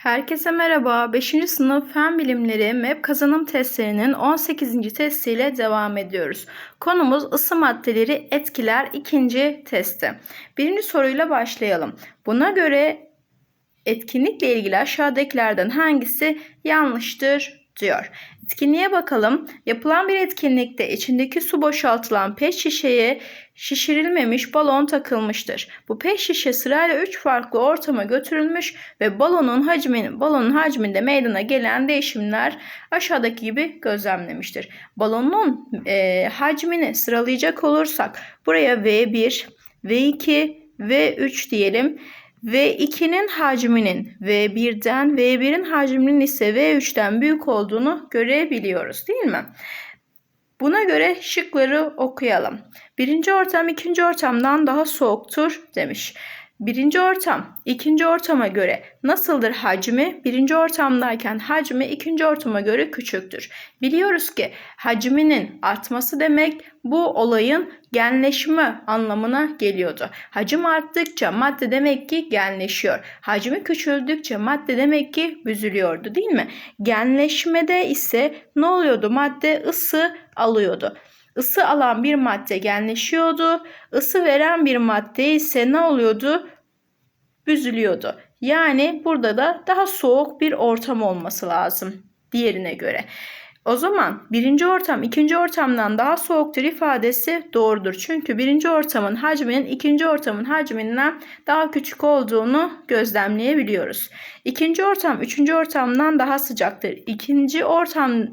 Herkese merhaba. 5. sınıf Fen Bilimleri MEP kazanım testlerinin 18. testiyle devam ediyoruz. Konumuz ısı maddeleri etkiler ikinci testi. Birinci soruyla başlayalım. Buna göre etkinlikle ilgili aşağıdakilerden hangisi yanlıştır diyor. Etkinliğe bakalım. Yapılan bir etkinlikte içindeki su boşaltılan pet şişeye şişirilmemiş balon takılmıştır. Bu pet şişe sırayla 3 farklı ortama götürülmüş ve balonun hacminin balonun hacminde meydana gelen değişimler aşağıdaki gibi gözlemlemiştir. Balonun e, hacmini sıralayacak olursak buraya V1, V2, V3 diyelim. V2'nin hacminin V1'den V1'in hacminin ise V3'ten büyük olduğunu görebiliyoruz değil mi? Buna göre şıkları okuyalım. Birinci ortam ikinci ortamdan daha soğuktur demiş. Birinci ortam ikinci ortama göre nasıldır hacmi? Birinci ortamdayken hacmi ikinci ortama göre küçüktür. Biliyoruz ki hacminin artması demek bu olayın genleşme anlamına geliyordu. Hacim arttıkça madde demek ki genleşiyor. Hacmi küçüldükçe madde demek ki büzülüyordu değil mi? Genleşmede ise ne oluyordu? Madde ısı alıyordu. Isı alan bir madde genleşiyordu. Isı veren bir madde ise ne oluyordu? Büzülüyordu. Yani burada da daha soğuk bir ortam olması lazım diğerine göre. O zaman birinci ortam ikinci ortamdan daha soğuktur ifadesi doğrudur. Çünkü birinci ortamın hacminin ikinci ortamın hacminden daha küçük olduğunu gözlemleyebiliyoruz. İkinci ortam üçüncü ortamdan daha sıcaktır. İkinci ortam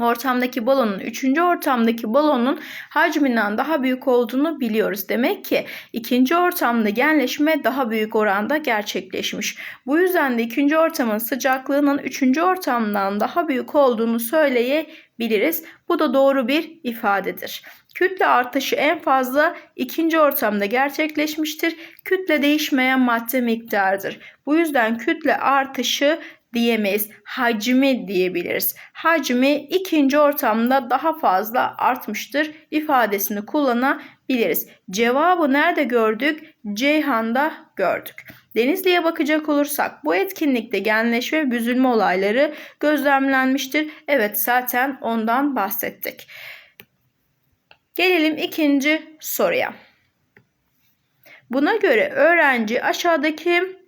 ortamdaki balonun, üçüncü ortamdaki balonun hacminden daha büyük olduğunu biliyoruz. Demek ki ikinci ortamda genleşme daha büyük oranda gerçekleşmiş. Bu yüzden de ikinci ortamın sıcaklığının üçüncü ortamdan daha büyük olduğunu söyleyebiliriz. Bu da doğru bir ifadedir. Kütle artışı en fazla ikinci ortamda gerçekleşmiştir. Kütle değişmeyen madde miktarıdır. Bu yüzden kütle artışı diyemeyiz. Hacmi diyebiliriz. Hacmi ikinci ortamda daha fazla artmıştır ifadesini kullanabiliriz. Cevabı nerede gördük? Ceyhan'da gördük. Denizli'ye bakacak olursak bu etkinlikte genleşme ve büzülme olayları gözlemlenmiştir. Evet zaten ondan bahsettik. Gelelim ikinci soruya. Buna göre öğrenci aşağıdaki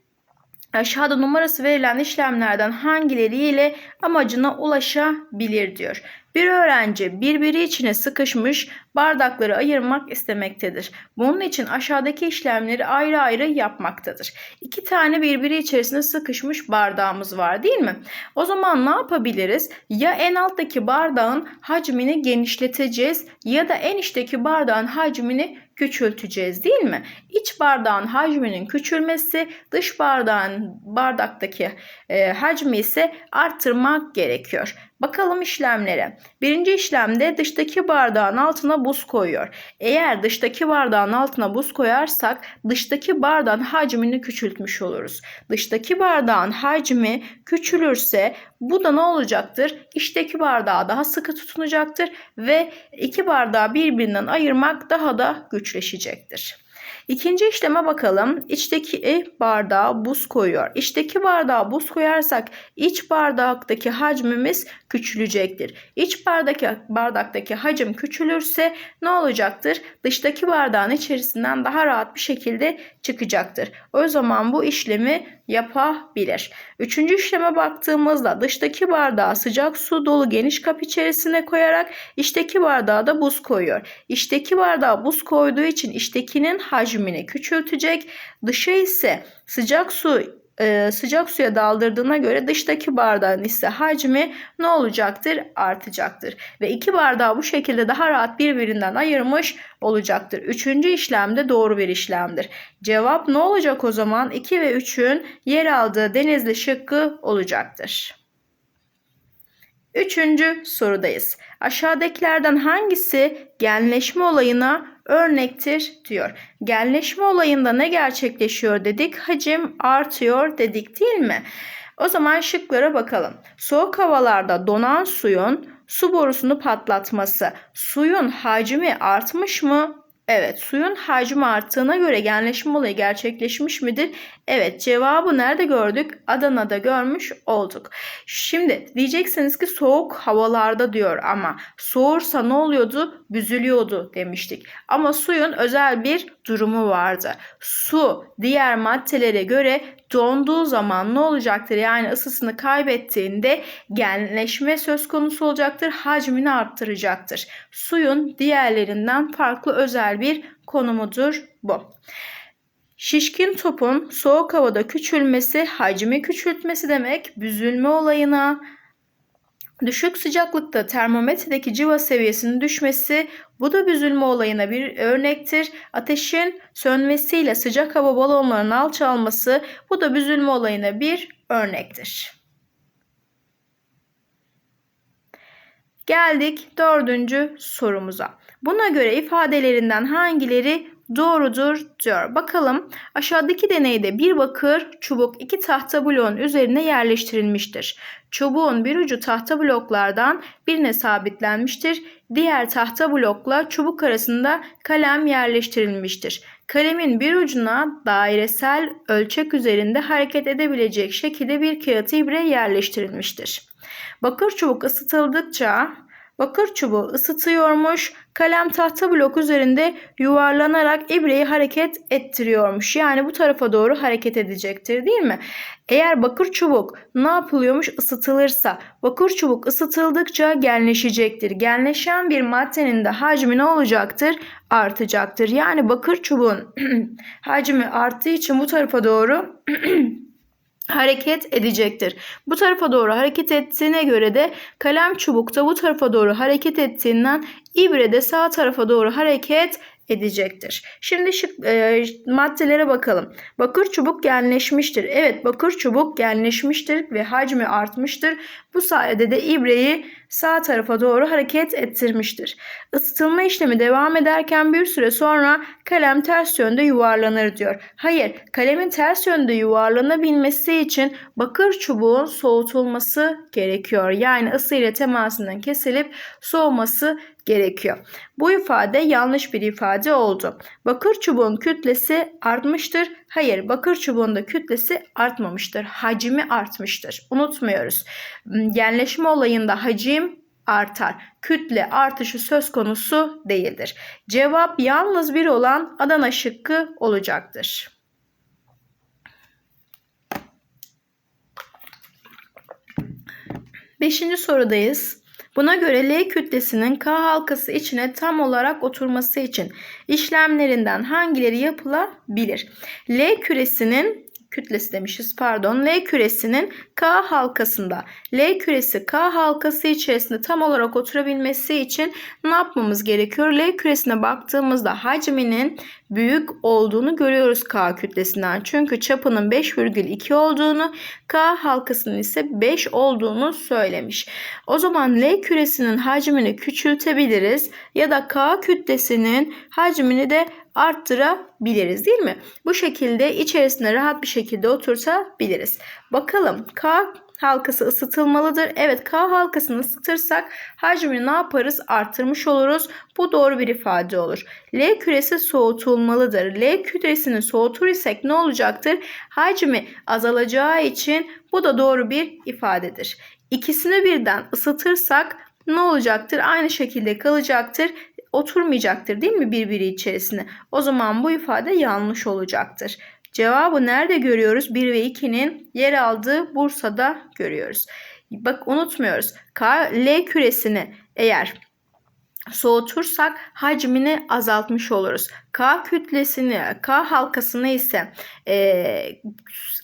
aşağıda numarası verilen işlemlerden hangileriyle amacına ulaşabilir diyor. Bir öğrenci birbiri içine sıkışmış bardakları ayırmak istemektedir. Bunun için aşağıdaki işlemleri ayrı ayrı yapmaktadır. İki tane birbiri içerisine sıkışmış bardağımız var değil mi? O zaman ne yapabiliriz? Ya en alttaki bardağın hacmini genişleteceğiz ya da en içteki bardağın hacmini küçülteceğiz değil mi? İç bardağın hacminin küçülmesi, dış bardağın bardaktaki e, hacmi ise arttırmak gerekiyor. Bakalım işlemlere. Birinci işlemde dıştaki bardağın altına buz koyuyor. Eğer dıştaki bardağın altına buz koyarsak dıştaki bardağın hacmini küçültmüş oluruz. Dıştaki bardağın hacmi küçülürse bu da ne olacaktır? İçteki bardağı daha sıkı tutunacaktır ve iki bardağı birbirinden ayırmak daha da güçleşecektir. İkinci işleme bakalım. İçteki bardağa buz koyuyor. İçteki bardağa buz koyarsak iç bardaktaki hacmimiz küçülecektir. İç bardaktaki, bardaktaki hacim küçülürse ne olacaktır? Dıştaki bardağın içerisinden daha rahat bir şekilde çıkacaktır. O zaman bu işlemi yapabilir. Üçüncü işleme baktığımızda dıştaki bardağı sıcak su dolu geniş kap içerisine koyarak içteki bardağa da buz koyuyor. İçteki bardağa buz koyduğu için içtekinin hacmini küçültecek. Dışı ise sıcak su e, sıcak suya daldırdığına göre dıştaki bardağın ise hacmi ne olacaktır? Artacaktır. Ve iki bardağı bu şekilde daha rahat birbirinden ayırmış olacaktır. Üçüncü işlem de doğru bir işlemdir. Cevap ne olacak o zaman? 2 ve 3'ün yer aldığı denizli şıkkı olacaktır. Üçüncü sorudayız. Aşağıdakilerden hangisi genleşme olayına örnektir diyor. Genleşme olayında ne gerçekleşiyor dedik? Hacim artıyor dedik değil mi? O zaman şıklara bakalım. Soğuk havalarda donan suyun su borusunu patlatması. Suyun hacmi artmış mı? Evet, suyun hacmi arttığına göre genleşme olayı gerçekleşmiş midir? Evet, cevabı nerede gördük? Adana'da görmüş olduk. Şimdi diyeceksiniz ki soğuk havalarda diyor ama soğursa ne oluyordu? Büzülüyordu demiştik. Ama suyun özel bir durumu vardı. Su diğer maddelere göre donduğu zaman ne olacaktır? Yani ısısını kaybettiğinde genleşme söz konusu olacaktır. Hacmini arttıracaktır. Suyun diğerlerinden farklı özel bir konumudur bu. Şişkin topun soğuk havada küçülmesi, hacmi küçültmesi demek. Büzülme olayına, Düşük sıcaklıkta termometredeki civa seviyesinin düşmesi bu da büzülme olayına bir örnektir. Ateşin sönmesiyle sıcak hava balonlarının alçalması bu da büzülme olayına bir örnektir. Geldik dördüncü sorumuza. Buna göre ifadelerinden hangileri doğrudur diyor. Bakalım aşağıdaki deneyde bir bakır çubuk iki tahta bloğun üzerine yerleştirilmiştir. Çubuğun bir ucu tahta bloklardan birine sabitlenmiştir. Diğer tahta blokla çubuk arasında kalem yerleştirilmiştir. Kalemin bir ucuna dairesel ölçek üzerinde hareket edebilecek şekilde bir kağıt ibre yerleştirilmiştir. Bakır çubuk ısıtıldıkça bakır çubuğu ısıtıyormuş. Kalem tahta blok üzerinde yuvarlanarak ibreyi hareket ettiriyormuş. Yani bu tarafa doğru hareket edecektir değil mi? Eğer bakır çubuk ne yapılıyormuş ısıtılırsa bakır çubuk ısıtıldıkça genleşecektir. Genleşen bir maddenin de hacmi ne olacaktır? Artacaktır. Yani bakır çubuğun hacmi arttığı için bu tarafa doğru hareket edecektir. Bu tarafa doğru hareket ettiğine göre de kalem çubukta bu tarafa doğru hareket ettiğinden ibre de sağ tarafa doğru hareket edecektir. Şimdi şu e, maddelere bakalım. Bakır çubuk genleşmiştir. Evet bakır çubuk genleşmiştir ve hacmi artmıştır. Bu sayede de ibreyi sağ tarafa doğru hareket ettirmiştir. Isıtılma işlemi devam ederken bir süre sonra kalem ters yönde yuvarlanır diyor. Hayır, kalemin ters yönde yuvarlanabilmesi için bakır çubuğun soğutulması gerekiyor. Yani ısı ile temasının kesilip soğuması gerekiyor. Bu ifade yanlış bir ifade oldu. Bakır çubuğun kütlesi artmıştır. Hayır, bakır çubuğun kütlesi artmamıştır. Hacmi artmıştır. Unutmuyoruz. Genleşme olayında hacim artar. Kütle artışı söz konusu değildir. Cevap yalnız bir olan Adana şıkkı olacaktır. Beşinci sorudayız. Buna göre L kütlesinin K halkası içine tam olarak oturması için işlemlerinden hangileri yapılabilir? L küresinin kütlesi demişiz pardon. L küresinin K halkasında L küresi K halkası içerisinde tam olarak oturabilmesi için ne yapmamız gerekiyor? L küresine baktığımızda hacminin büyük olduğunu görüyoruz K kütlesinden. Çünkü çapının 5,2 olduğunu, K halkasının ise 5 olduğunu söylemiş. O zaman L küresinin hacmini küçültebiliriz ya da K kütlesinin hacmini de arttırabiliriz değil mi? Bu şekilde içerisine rahat bir şekilde oturtabiliriz. Bakalım K halkası ısıtılmalıdır. Evet K halkasını ısıtırsak hacmini ne yaparız? Artırmış oluruz. Bu doğru bir ifade olur. L küresi soğutulmalıdır. L küresini soğutur isek ne olacaktır? Hacmi azalacağı için bu da doğru bir ifadedir. İkisini birden ısıtırsak ne olacaktır? Aynı şekilde kalacaktır oturmayacaktır değil mi birbiri içerisine? O zaman bu ifade yanlış olacaktır. Cevabı nerede görüyoruz? 1 ve 2'nin yer aldığı Bursa'da görüyoruz. Bak unutmuyoruz. K, L küresini eğer soğutursak hacmini azaltmış oluruz. K kütlesini, K halkasını ise e,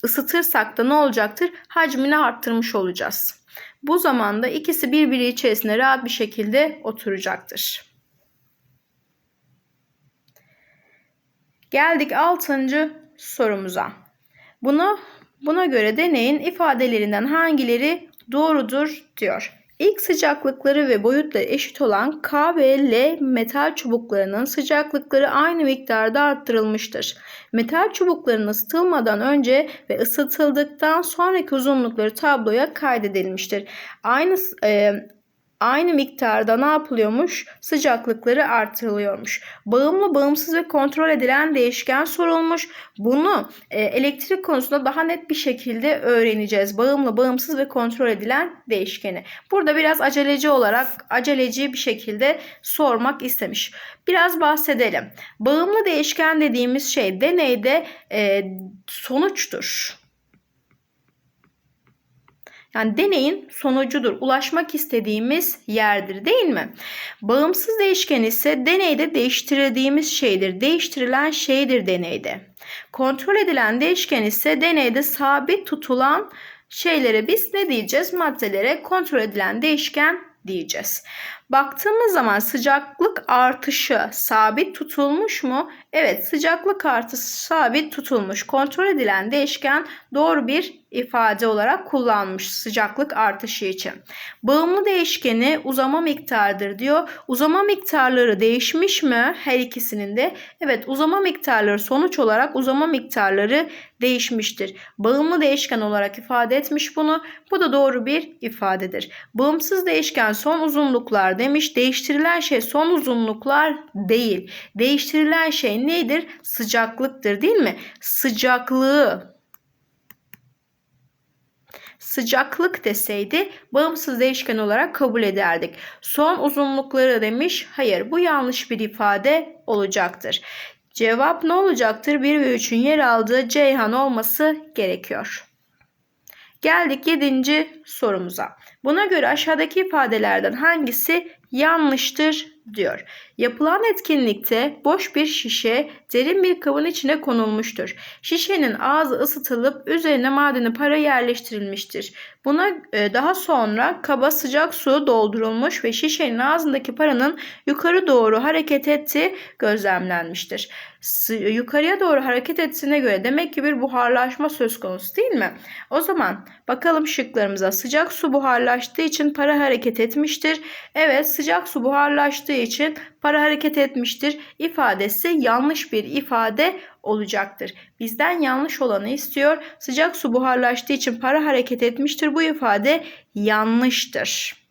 ısıtırsak da ne olacaktır? Hacmini arttırmış olacağız. Bu zamanda ikisi birbiri içerisinde rahat bir şekilde oturacaktır. Geldik 6. sorumuza. Bunu buna göre deneyin ifadelerinden hangileri doğrudur diyor. İlk sıcaklıkları ve boyutları eşit olan K ve L metal çubuklarının sıcaklıkları aynı miktarda arttırılmıştır. Metal çubukların ısıtılmadan önce ve ısıtıldıktan sonraki uzunlukları tabloya kaydedilmiştir. Aynı e, aynı miktarda ne yapılıyormuş? Sıcaklıkları artırılıyormuş. Bağımlı, bağımsız ve kontrol edilen değişken sorulmuş. Bunu e, elektrik konusunda daha net bir şekilde öğreneceğiz. Bağımlı, bağımsız ve kontrol edilen değişkeni. Burada biraz aceleci olarak aceleci bir şekilde sormak istemiş. Biraz bahsedelim. Bağımlı değişken dediğimiz şey deneyde e, sonuçtur. Yani deneyin sonucudur. Ulaşmak istediğimiz yerdir değil mi? Bağımsız değişken ise deneyde değiştirdiğimiz şeydir. Değiştirilen şeydir deneyde. Kontrol edilen değişken ise deneyde sabit tutulan şeylere biz ne diyeceğiz? Maddelere kontrol edilen değişken diyeceğiz. Baktığımız zaman sıcaklık artışı sabit tutulmuş mu? Evet sıcaklık artışı sabit tutulmuş. Kontrol edilen değişken doğru bir ifade olarak kullanmış sıcaklık artışı için. Bağımlı değişkeni uzama miktardır diyor. Uzama miktarları değişmiş mi? Her ikisinin de. Evet uzama miktarları sonuç olarak uzama miktarları değişmiştir. Bağımlı değişken olarak ifade etmiş bunu. Bu da doğru bir ifadedir. Bağımsız değişken son uzunluklar demiş. Değiştirilen şey son uzunluklar değil. Değiştirilen şey nedir? Sıcaklıktır değil mi? Sıcaklığı sıcaklık deseydi bağımsız değişken olarak kabul ederdik. Son uzunlukları demiş. Hayır bu yanlış bir ifade olacaktır. Cevap ne olacaktır? 1 ve 3'ün yer aldığı Ceyhan olması gerekiyor. Geldik 7. sorumuza. Buna göre aşağıdaki ifadelerden hangisi yanlıştır diyor. Yapılan etkinlikte boş bir şişe derin bir kabın içine konulmuştur. Şişenin ağzı ısıtılıp üzerine madeni para yerleştirilmiştir. Buna e, daha sonra kaba sıcak su doldurulmuş ve şişenin ağzındaki paranın yukarı doğru hareket ettiği gözlemlenmiştir. Yukarıya doğru hareket ettiğine göre demek ki bir buharlaşma söz konusu değil mi? O zaman bakalım şıklarımıza. Sıcak su buharlaştığı için para hareket etmiştir. Evet sıcak su buharlaştığı için para hareket etmiştir ifadesi yanlış bir ifade olacaktır. Bizden yanlış olanı istiyor. Sıcak su buharlaştığı için para hareket etmiştir. Bu ifade yanlıştır.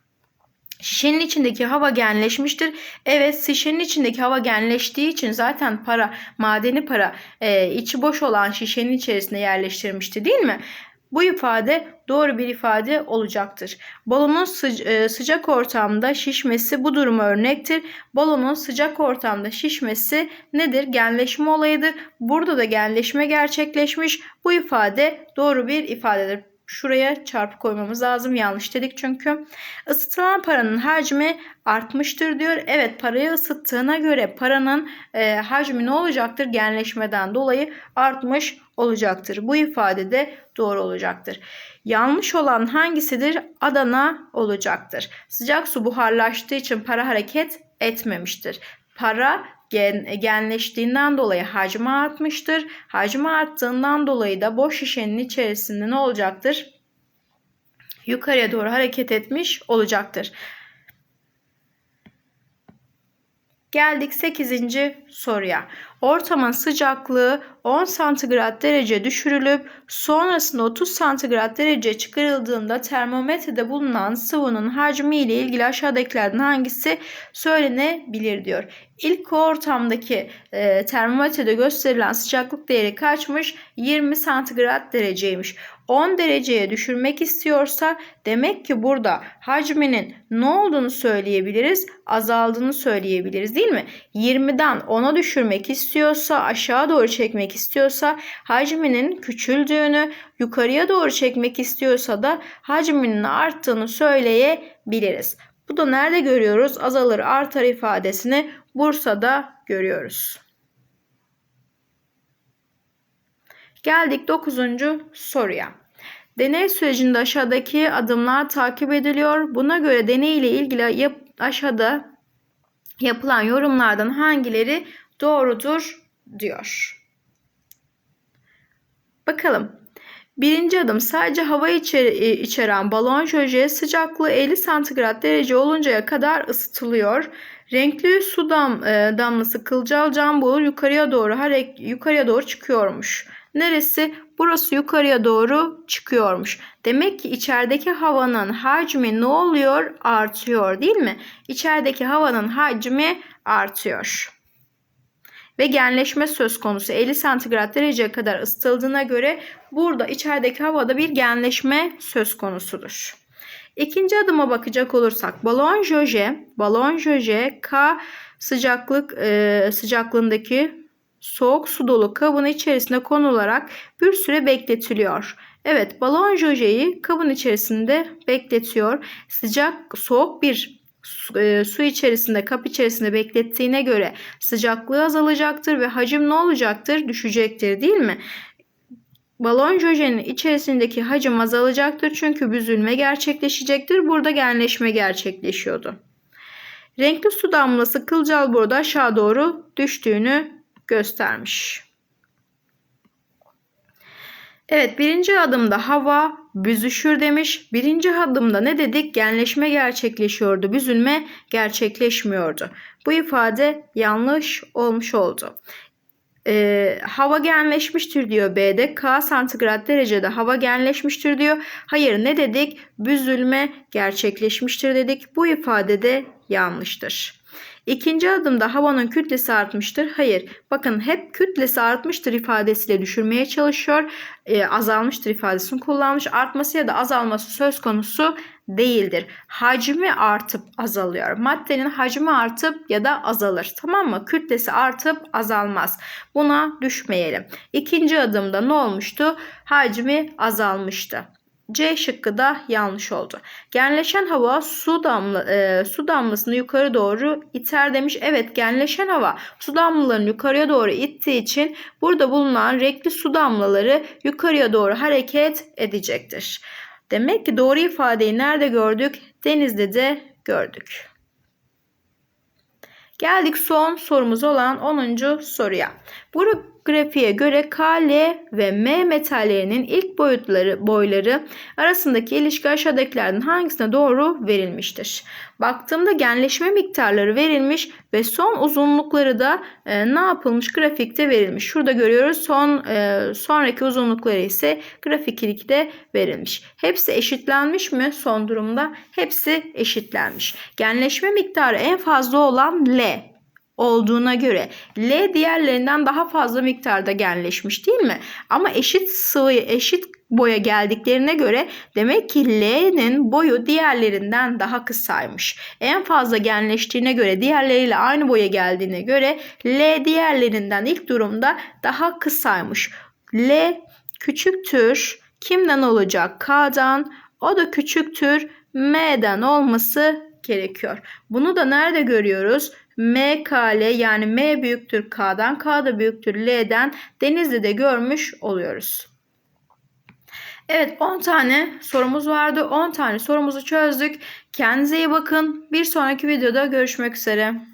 Şişenin içindeki hava genleşmiştir. Evet şişenin içindeki hava genleştiği için zaten para madeni para e, içi boş olan şişenin içerisine yerleştirmişti değil mi? Bu ifade doğru bir ifade olacaktır. Balonun e, sıcak ortamda şişmesi bu duruma örnektir. Balonun sıcak ortamda şişmesi nedir? Genleşme olayıdır. Burada da genleşme gerçekleşmiş. Bu ifade doğru bir ifadedir. Şuraya çarpı koymamız lazım. Yanlış dedik çünkü. Isıtılan paranın hacmi artmıştır diyor. Evet parayı ısıttığına göre paranın e, hacmi ne olacaktır? Genleşmeden dolayı artmış olacaktır. Bu ifade de doğru olacaktır. Yanlış olan hangisidir? Adana olacaktır. Sıcak su buharlaştığı için para hareket etmemiştir. Para gen, genleştiğinden dolayı hacmi artmıştır. Hacmi arttığından dolayı da boş şişenin içerisinde ne olacaktır? Yukarıya doğru hareket etmiş olacaktır. Geldik 8. soruya. Ortamın sıcaklığı 10 santigrat derece düşürülüp sonrasında 30 santigrat derece çıkarıldığında termometrede bulunan sıvının hacmi ile ilgili aşağıdakilerden hangisi söylenebilir diyor. İlk ortamdaki e, termometrede gösterilen sıcaklık değeri kaçmış? 20 santigrat dereceymiş. 10 dereceye düşürmek istiyorsa demek ki burada hacminin ne olduğunu söyleyebiliriz? Azaldığını söyleyebiliriz değil mi? 20'den 10'a düşürmek istiyorsa aşağı doğru çekmek istiyorsa hacminin küçüldüğünü yukarıya doğru çekmek istiyorsa da hacminin arttığını söyleyebiliriz. Bu da nerede görüyoruz? Azalır artar ifadesini Bursa'da görüyoruz. Geldik 9. soruya. Deney sürecinde aşağıdaki adımlar takip ediliyor. Buna göre deney ile ilgili yap aşağıda yapılan yorumlardan hangileri doğrudur diyor. Bakalım. Birinci adım sadece hava içer e, içeren balon jöje sıcaklığı 50 santigrat derece oluncaya kadar ısıtılıyor. Renkli su dam, e, damlası kılcal cam bulur yukarıya doğru harek yukarıya doğru çıkıyormuş Neresi? Burası yukarıya doğru çıkıyormuş. Demek ki içerideki havanın hacmi ne oluyor? Artıyor değil mi? İçerideki havanın hacmi artıyor. Ve genleşme söz konusu 50 santigrat dereceye kadar ısıtıldığına göre burada içerideki havada bir genleşme söz konusudur. İkinci adıma bakacak olursak balon jöje, balon jöje K sıcaklık e, sıcaklığındaki soğuk su dolu kabın içerisine konularak bir süre bekletiliyor. Evet balon jöjeyi kabın içerisinde bekletiyor. Sıcak soğuk bir su, e, su içerisinde kap içerisinde beklettiğine göre sıcaklığı azalacaktır ve hacim ne olacaktır? Düşecektir değil mi? Balon jöjenin içerisindeki hacim azalacaktır çünkü büzülme gerçekleşecektir. Burada genleşme gerçekleşiyordu. Renkli su damlası kılcal burada aşağı doğru düştüğünü göstermiş. Evet birinci adımda hava büzüşür demiş. Birinci adımda ne dedik? Genleşme gerçekleşiyordu. Büzülme gerçekleşmiyordu. Bu ifade yanlış olmuş oldu. Ee, hava genleşmiştir diyor B'de. K santigrat derecede hava genleşmiştir diyor. Hayır ne dedik? Büzülme gerçekleşmiştir dedik. Bu ifade de yanlıştır. İkinci adımda havanın kütlesi artmıştır. Hayır. Bakın hep kütlesi artmıştır ifadesiyle düşürmeye çalışıyor. E, azalmıştır ifadesini kullanmış. Artması ya da azalması söz konusu değildir. Hacmi artıp azalıyor. Maddenin hacmi artıp ya da azalır. Tamam mı? Kütlesi artıp azalmaz. Buna düşmeyelim. İkinci adımda ne olmuştu? Hacmi azalmıştı. C şıkkı da yanlış oldu. Genleşen hava su damla e, su damlasını yukarı doğru iter demiş. Evet, genleşen hava su damlalarını yukarıya doğru ittiği için burada bulunan renkli su damlaları yukarıya doğru hareket edecektir. Demek ki doğru ifadeyi nerede gördük? Denizde de gördük. Geldik son sorumuz olan 10. soruya. Bu grafiğe göre K, L ve M metallerinin ilk boyutları boyları arasındaki ilişki aşağıdakilerden hangisine doğru verilmiştir? Baktığımda genleşme miktarları verilmiş ve son uzunlukları da e, ne yapılmış grafikte verilmiş. Şurada görüyoruz son e, sonraki uzunlukları ise grafikte verilmiş. Hepsi eşitlenmiş mi son durumda? Hepsi eşitlenmiş. Genleşme miktarı en fazla olan L olduğuna göre L diğerlerinden daha fazla miktarda genleşmiş değil mi? Ama eşit sıvı eşit boya geldiklerine göre demek ki L'nin boyu diğerlerinden daha kısaymış. En fazla genleştiğine göre diğerleriyle aynı boya geldiğine göre L diğerlerinden ilk durumda daha kısaymış. L küçüktür kimden olacak? K'dan o da küçüktür M'den olması gerekiyor. Bunu da nerede görüyoruz? MKL yani M büyüktür K'dan, K da büyüktür L'den Denizli'de görmüş oluyoruz. Evet 10 tane sorumuz vardı. 10 tane sorumuzu çözdük. Kendinize iyi bakın. Bir sonraki videoda görüşmek üzere.